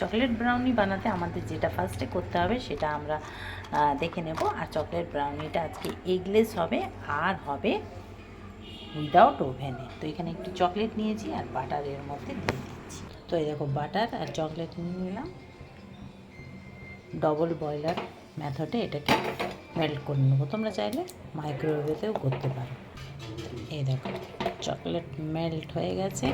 Chocolate brownie বানাতে আমাদের যেটা ফার্স্টে করতে হবে সেটা আমরা দেখে নেব। আর চকলেট ব্রাউনিটা আজকে এগলেস হবে আর হবে উইদাউট ওভেনে তো এখানে একটু চকলেট নিয়েছি আর বাটারের মধ্যে দিয়ে দিচ্ছি। তো এই দেখো বাটার আর চকলেট নিয়ে নিলাম। ডবল বয়লার মেথডে এটাকে মেল্ট করে নেব। তোমরা চাইলে মাইক্রোওয়েভেতেও করতে পারো। এই দেখো চকলেট মেল্ট হয়ে গেছে।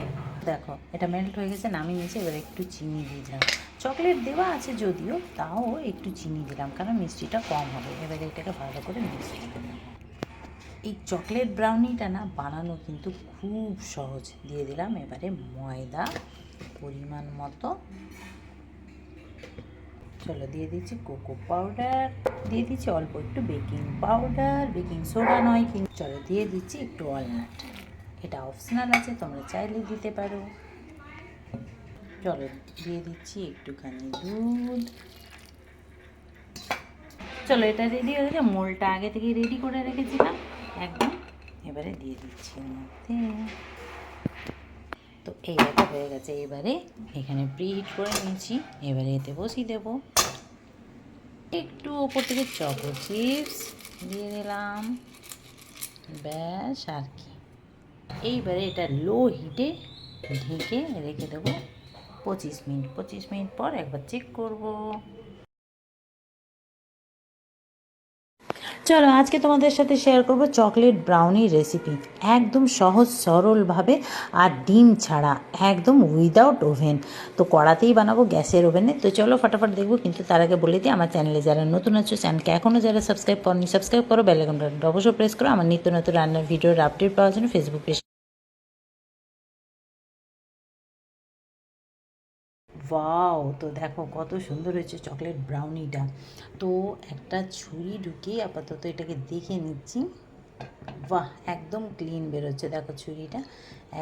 দেখো, এটা মেল্ট হয়ে গেছে, নামিয়ে নিয়েছে, এবার একটু চিনি দিয়ে দিলাম। চকলেট দেওয়া আছে যদিও, তাও একটু চিনি দিলাম, কারণ মিষ্টিটা কম হবে। এবারে এটাকে ভালো করে মিশিয়ে দেবো এই চকলেট ব্রাউনিটা না, বানানো কিন্তু খুব সহজ। দিয়ে দিলাম এবারে ময়দা পরিমাণ মতো। চলো, দিয়ে দিচ্ছি কোকো পাউডার দিয়ে দিচ্ছি অল্প একটু বেকিং পাউডার বেকিং সোডা নয় কিন্তু। চলো, দিয়ে দিচ্ছি একটু ওয়ালনাট এটা অপশনাল আছে, তোমরা চাইলে দিতে পারো। চলো, দিয়ে দিচ্ছি একটুখানি দুধ। চলো, এটা রেডি হয়ে গেছে। মোলটা আগে থেকে রেডি করে রেখেছিলাম। একদম, এবারে দিয়ে দিচ্ছি মধ্যে। তো এইভাবে হয়ে গেছে। এবারে এখানে প্রিহিট করে নিয়েছি। এবারে এতে বসিয়ে দেব। একটু ওপর থেকে চকো চিপস দিয়ে দিলাম। ব্যাস, আর কি। এইবারে এটা লো হিটে ঢেকে রেখে দেবো পঁচিশ মিনিট পঁচিশ মিনিট পর একবার চেক করব। চলো, আজকে তোমাদের সাথে শেয়ার করব চকলেট ব্রাউনি রেসিপি একদম সহজ, সরলভাবে আর ডিম ছাড়া, একদম উইদাউট ওভেন তো কড়াতেই বানাবো, গ্যাসের ওভেনে তো চলো, ফটাফট দেখব, কিন্তু তার আগে বলে দিই, আমার চ্যানেলে যারা নতুন আছো চ্যানেলকে এখনও যারা সাবস্ক্রাইব করনি সাবস্ক্রাইব করো বেলাইকনটা অবশ্যই প্রেস করো। আমার নিত্য নতুন রান্নার ভিডিওর আপডেট পাওয়ার জন্য ফেসবুক পেজ ওয়াও, তো দেখো কত সুন্দর হয়েছে চকলেট ব্রাউনিটা তো একটা ছুরি ঢুকিয়ে আপাতত এটাকে দেখে নিচ্ছি। বাহ, একদম ক্লিন বেরোচ্ছে। দেখো ছুরিটা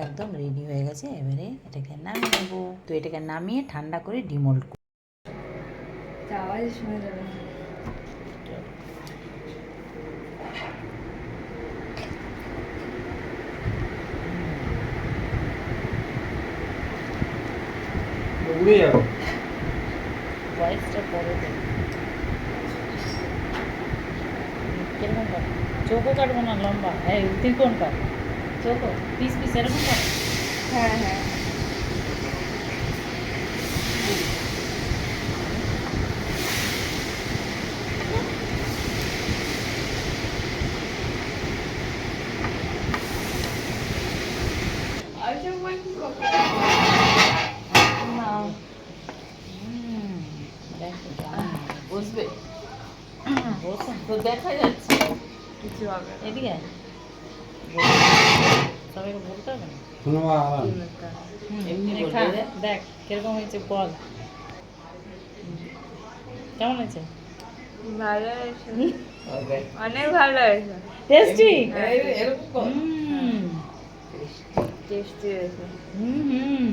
একদম রেডি হয়ে গেছে। এবারে এটাকে নামিয়ে নেব। তো এটাকে নামিয়ে ঠান্ডা করে ডিমোল্ড করব। যাবে উড়ে যাবে ভয়েসটা বড় দেব কীরকম কাট চৌকো কাটবো না লম্বা এই ত্রিকোণ কাট চৌকো পিস পিস এরকম কাট হ্যাঁ হ্যাঁ আচ্ছা তো দেখা যাচ্ছে। কিছু হবে না। এদিকে। সবাইকে বলতে হবে দেখ কীরকম হয়েছে বল। কেমন হয়েছে? ভালো হয়েছে। অনেক ভালো হয়েছে। টেস্টি? হ্যাঁ। টেস্টি হয়েছে। হুম হুম।